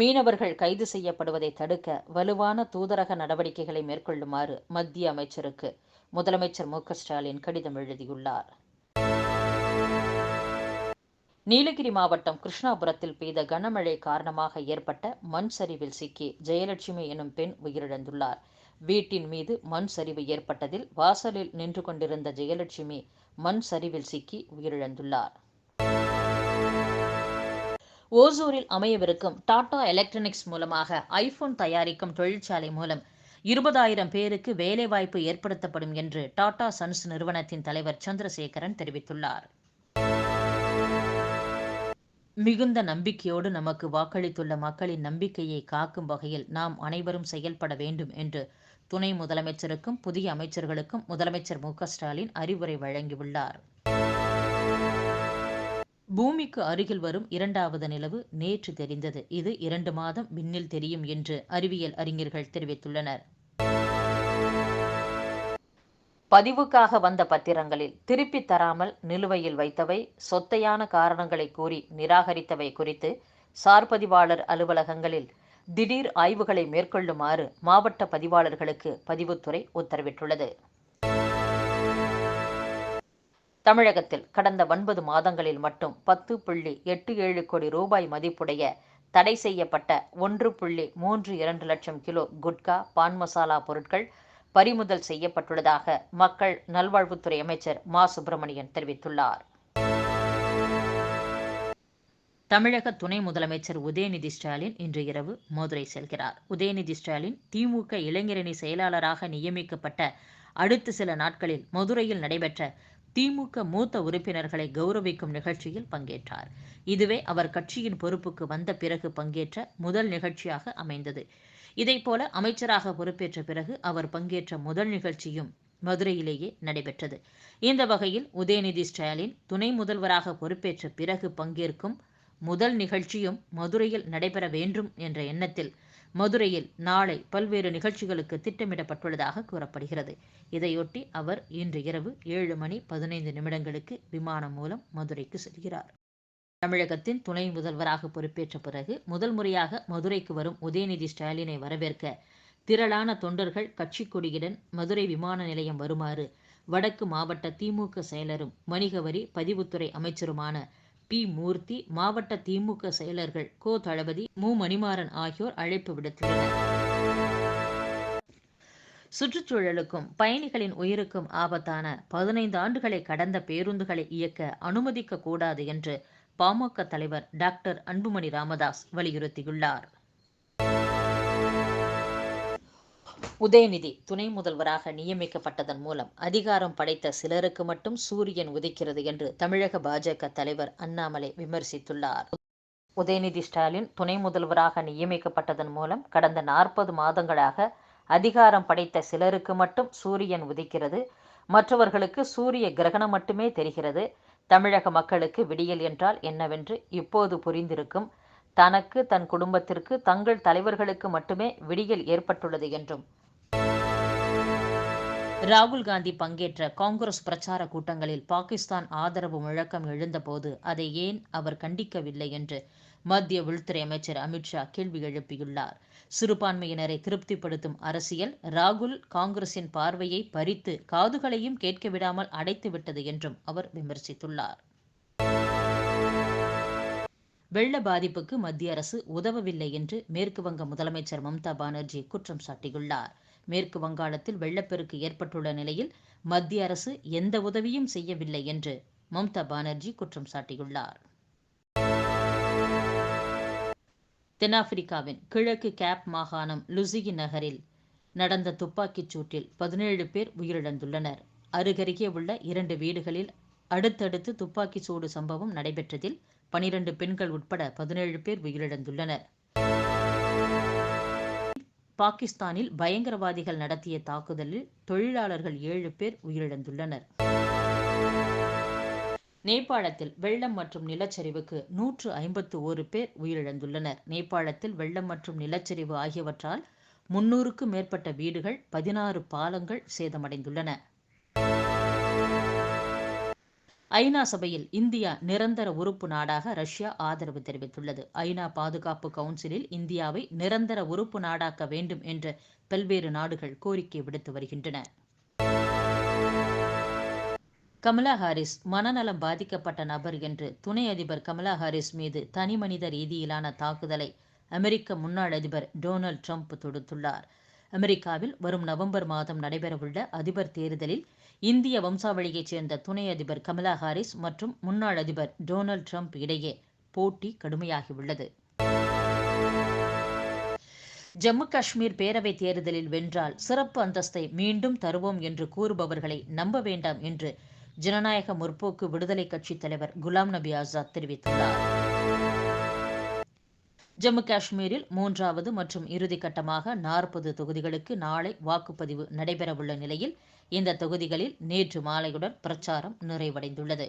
மீனவர்கள் கைது செய்யப்படுவதை தடுக்க வலுவான தூதரக நடவடிக்கைகளை மேற்கொள்ளுமாறு மத்திய அமைச்சருக்கு முதலமைச்சர் மு. ஸ்டாலின் கடிதம் எழுதியுள்ளார். நீலகிரி மாவட்டம் கிருஷ்ணாபுரத்தில் பெய்த கனமழை காரணமாக ஏற்பட்ட மண் சரிவில் சிக்கி ஜெயலட்சுமி எனும் பெண் உயிரிழந்துள்ளார். வீட்டின் மீது மண் சரிவு ஏற்பட்டதில் வாசலில் நின்று கொண்டிருந்த ஜெயலட்சுமி மண் சரிவில் சிக்கி உயிரிழந்துள்ளார். ஓசூரில் அமையவிருக்கும் டாடா எலக்ட்ரானிக்ஸ் மூலமாக ஐபோன் தயாரிக்கும் தொழிற்சாலை மூலம் இருபதாயிரம் பேருக்கு வேலைவாய்ப்பு ஏற்படுத்தப்படும் என்று டாடா சன்ஸ் நிறுவனத்தின் தலைவர் சந்திரசேகரன் தெரிவித்துள்ளார். மிகுந்த நம்பிக்கையோடு நமக்கு வாக்களித்துள்ள மக்களின் நம்பிக்கையை காக்கும் வகையில் நாம் அனைவரும் செயல்பட வேண்டும் என்று துணை முதலமைச்சருக்கும் புதிய அமைச்சர்களுக்கும் முதலமைச்சர் மு ஸ்டாலின் அறிவுரை வழங்கியுள்ளார். பூமிக்கு அருகில் வரும் இரண்டாவது நிலவு நேற்று தெரிந்தது. இது இரண்டு மாதம் விண்ணில் தெரியும் என்று அறிவியல் அறிஞர்கள் தெரிவித்துள்ளனர். பதிவுக்காக வந்த பத்திரங்களில் திருப்பித் தராமல் நிலுவையில் வைத்தவை சொத்தையான காரணங்களை கூறி நிராகரித்தவை குறித்து சார்பதிவாளர் அலுவலகங்களில் திடீர் ஆய்வுகளை மேற்கொள்ளுமாறு மாவட்ட பதிவாளர்களுக்கு பதிவுத்துறை உத்தரவிட்டுள்ளது. தமிழகத்தில் கடந்த ஒன்பது மாதங்களில் மட்டும் பத்து புள்ளி எட்டு ஏழு கோடி ரூபாய் மதிப்புடைய தடை செய்யப்பட்ட ஒன்று புள்ளி மூன்று இரண்டு லட்சம் கிலோ குட்கா பான் மசாலா பொருட்கள் பறிமுதல் செய்யப்பட்டுள்ளதாக மக்கள் நல்வாழ்வுத்துறை அமைச்சர் மா. சுப்பிரமணியன் தெரிவித்துள்ளார். தமிழக துணை முதலமைச்சர் உதயநிதி ஸ்டாலின் இன்று இரவு மதுரை செல்கிறார். உதயநிதி ஸ்டாலின் திமுக இளைஞரணி செயலாளராக நியமிக்கப்பட்ட அடுத்த சில நாட்களில் மதுரையில் நடைபெற்ற திமுக மூத்த உறுப்பினர்களை கௌரவிக்கும் நிகழ்ச்சியில் பங்கேற்றார். இதுவே அவர் கட்சியின் பொறுப்புக்கு வந்த பிறகு பங்கேற்ற முதல் நிகழ்ச்சியாக அமைந்தது. இதைப்போல அமைச்சராக பொறுப்பேற்ற பிறகு அவர் பங்கேற்ற முதல் நிகழ்ச்சியும் மதுரையிலேயே நடைபெற்றது. இந்த வகையில் உதயநிதி ஸ்டாலின் துணை முதல்வராக பொறுப்பேற்ற பிறகு பங்கேற்கும் முதல் நிகழ்ச்சியும் மதுரையில் நடைபெற வேண்டும் என்ற எண்ணத்தில் மதுரையில் நாளை பல்வேறு நிகழ்ச்சிகளுக்கு திட்டமிடப்பட்டுள்ளதாக கூறப்படுகிறது. இதையொட்டி அவர் இன்று இரவு ஏழு மணி பதினைந்து நிமிடங்களுக்கு விமானம் மூலம் மதுரைக்கு செல்கிறார். தமிழகத்தின் துணை முதல்வராக பொறுப்பேற்ற பிறகு முதல் முறையாக மதுரைக்கு வரும் உதயநிதி ஸ்டாலினை வரவேற்க திரளான தொண்டர்கள் கட்சி கொடியுடன் மதுரை விமான நிலையம் வருமாறு வடக்கு மாவட்ட திமுக செயலரும் வணிக வரி பதிவுத்துறை அமைச்சருமான பி. மூர்த்தி மாவட்ட திமுக செயலர்கள் கோ. தளபதி மு. மணிமாறன் ஆகியோர் அழைப்பு விடுத்துள்ளனர். சுற்றுச்சூழலுக்கும் பயணிகளின் உயிருக்கும் ஆபத்தான பதினைந்து ஆண்டுகளை கடந்த பேருந்துகளை இயக்க அனுமதிக்க கூடாது என்று பாமக தலைவர் டாக்டர் அன்புமணி ராமதாஸ் வலியுறுத்தியுள்ளார். உதயநிதி துணை முதல்வராக நியமிக்கப்பட்டதன் மூலம் அதிகாரம் படைத்த சிலருக்கு மட்டும் சூரியன் உதிக்கிறது என்று தமிழக பாஜக தலைவர் அண்ணாமலை விமர்சித்துள்ளார். உதயநிதி ஸ்டாலின் துணை முதல்வராக நியமிக்கப்பட்டதன் மூலம் கடந்த நாற்பது மாதங்களாக அதிகாரம் படைத்த சிலருக்கு மட்டும் சூரியன் உதிக்கிறது. மற்றவர்களுக்கு சூரிய கிரகணம் மட்டுமே தெரிகிறது. தமிழக மக்களுக்கு விடியல் என்றால் என்னவென்று இப்போது புரிந்திருக்கும். தனக்கு தன் குடும்பத்திற்கு தங்கள் தலைவர்களுக்கு மட்டுமே விடியல் ஏற்பட்டுள்ளது என்றும் ராகுல் காந்தி பங்கேற்ற காங்கிரஸ் பிரச்சார கூட்டங்களில் பாகிஸ்தான் ஆதரவு முழக்கம் எழுந்தபோது அதை ஏன் அவர் கண்டிக்கவில்லை என்று மத்திய உள்துறை அமைச்சர் அமித்ஷா கேள்வி எழுப்பியுள்ளார். சிறுபான்மையினரை திருப்திப்படுத்தும் அரசியல் ராகுல் காங்கிரசின் பார்வையை பறித்து காதுகளையும் கேட்க விடாமல் அடைத்துவிட்டது என்றும் அவர் விமர்சித்துள்ளார். வெள்ள பாதிப்புக்கு மத்திய அரசு உதவவில்லை என்று மேற்கு வங்க முதலமைச்சர் மம்தா பானர்ஜி குற்றம் சாட்டியுள்ளார். மேற்கு வங்காளத்தில் வெள்ளப்பெருக்கு ஏற்பட்டுள்ள நிலையில் மத்திய அரசு எந்த உதவியும் செய்யவில்லை என்று மம்தா பானர்ஜி குற்றம் சாட்டியுள்ளார். தென்னாப்பிரிக்காவின் கிழக்கு கேப் மாகாணம் லுசிகி நகரில் நடந்த துப்பாக்கிச் சூட்டில் பதினேழு பேர் உயிரிழந்துள்ளனர். அருகருகே உள்ள இரண்டு வீடுகளில் அடுத்தடுத்து துப்பாக்கிச் சூடு சம்பவம் நடைபெற்றதில் பனிரண்டு பெண்கள் உட்பட பதினேழு பேர் உயிரிழந்துள்ளனர். பாகிஸ்தானில் பயங்கரவாதிகள் நடத்திய தாக்குதலில் தொழிலாளர்கள் ஏழு பேர் உயிரிழந்துள்ளனர். நேபாளத்தில் வெள்ளம் மற்றும் நிலச்சரிவுக்கு நூற்று ஐம்பத்து ஒரு பேர் உயிரிழந்துள்ளனர். நேபாளத்தில் வெள்ளம் மற்றும் நிலச்சரிவு ஆகியவற்றால் முன்னூறுக்கும் மேற்பட்ட வீடுகள் பதினாறு பாலங்கள் சேதமடைந்துள்ளன. ஐநா சபையில் இந்தியா நிரந்தர உறுப்பு நாடாக ரஷ்யா ஆதரவு தெரிவித்துள்ளது. ஐநா பாதுகாப்பு கவுன்சிலில் இந்தியாவை நிரந்தர உறுப்பு நாடாக்க வேண்டும் என்று பல்வேறு நாடுகள் கோரிக்கை விடுத்து வருகின்றன. கமலா ஹாரிஸ் மனநலம் பாதிக்கப்பட்ட நபர் என்று துணை அதிபர் கமலா ஹாரிஸ் மீது தனிமனித ரீதியிலான தாக்குதலை அமெரிக்க முன்னாள் அதிபர் டொனால்ட் ட்ரம்ப் தொடுத்துள்ளார். அமெரிக்காவில் வரும் நவம்பர் மாதம் நடைபெறவுள்ள அதிபர் தேர்தலில் இந்திய வம்சாவளியைச் சேர்ந்த துணை அதிபர் கமலா ஹாரிஸ் மற்றும் முன்னாள் அதிபர் டொனால்ட் ட்ரம்ப் இடையே போட்டி கடுமையாகியுள்ளது. ஜம்மு காஷ்மீர் பேரவைத் தேர்தலில் வென்றால் சிறப்பு அந்தஸ்தை மீண்டும் தருவோம் என்று கூறுபவர்களை நம்ப வேண்டாம் என்று ஜனநாயக முற்போக்கு விடுதலை கட்சித் தலைவர் குலாம் நபி ஆசாத் தெரிவித்துள்ளார். ஜம்மு காஷ்மீரில் மூன்றாவது மற்றும் இறுதி கட்டமாக நாற்பது தொகுதிகளுக்கு நாளை வாக்குப்பதிவு நடைபெறவுள்ள நிலையில் இந்த தொகுதிகளில் நேற்று மாலையுடன் பிரச்சாரம் நிறைவடைந்துள்ளது.